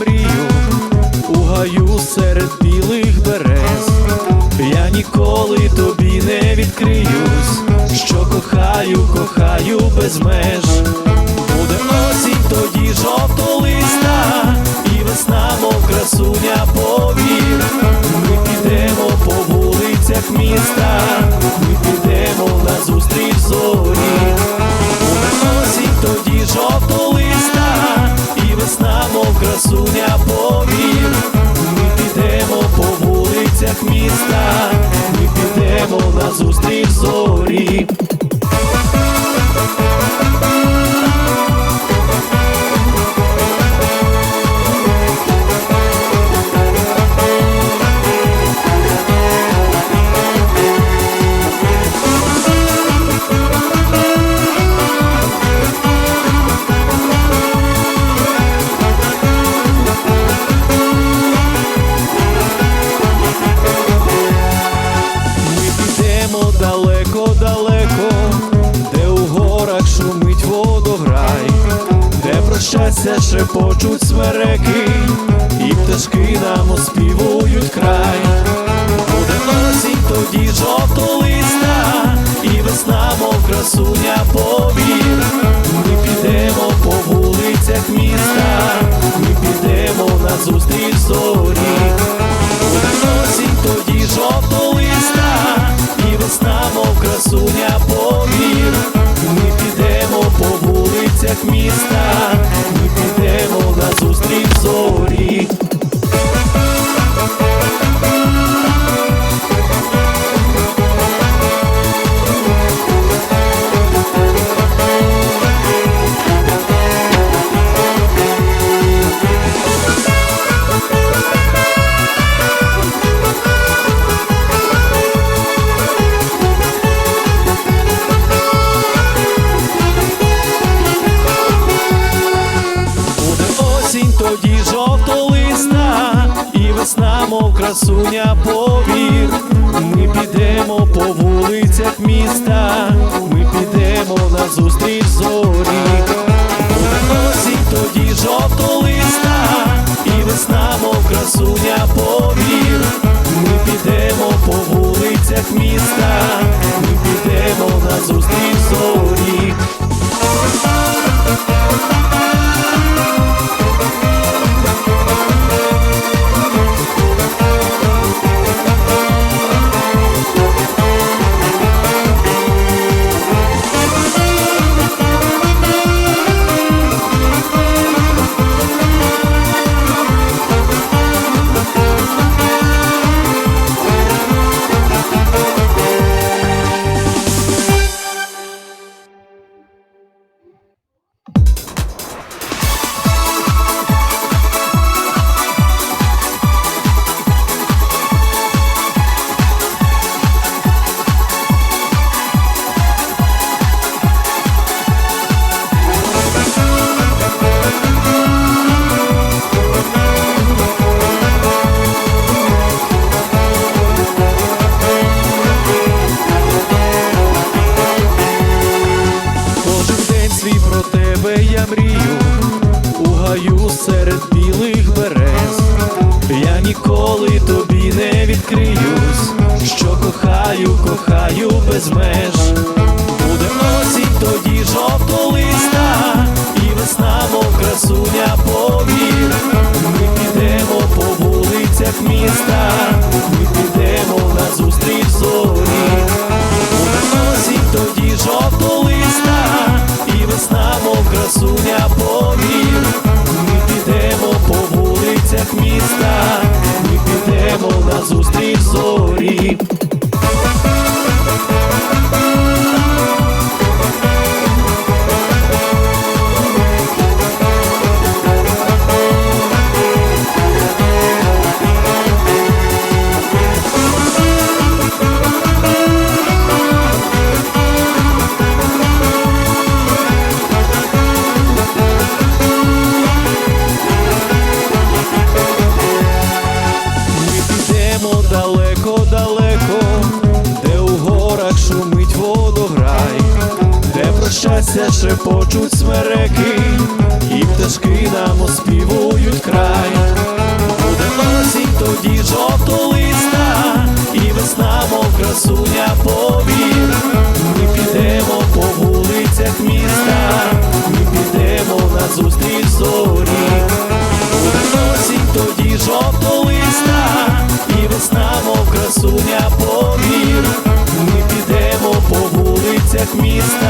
мрію у гаю серед білих берез. Я ніколи тобі не відкриюсь, що кохаю, кохаю без меж. Буде осінь, тоді жовтолиста, і весна, мов красуня, повір. Ми підемо по вулицях міста, ми щастя шепочуть смереки, і пташки нам оспівують край. Буде осінь, тоді жовтолиста, і весна, мов красуня, повір. Ми підемо по вулицях міста, ми підемо на зустріч зорі. Жовто жовтолиста, і весна, мов красуня, повір. Ми підемо по вулицях міста, ми підемо на зустріч зорі. Про тебе я мрію, у гаю серед білих берез. Я ніколи тобі не відкриюсь, що кохаю, кохаю без меж. Буде осінь, тоді жовтолиста, і весна, мов красуня, повір. Ми підемо по вулицях міста, красуня, повір. листя шепочуть смереки, і пташки нам оспівують край, буде осінь тоді жовто листа, і весна, мов красуня повір. Ми підемо по вулицях міста, ми підемо на зустріч зорі, буде осінь тоді жовто листа, і весна, мов красуня повір. Ми підемо по вулицях міста.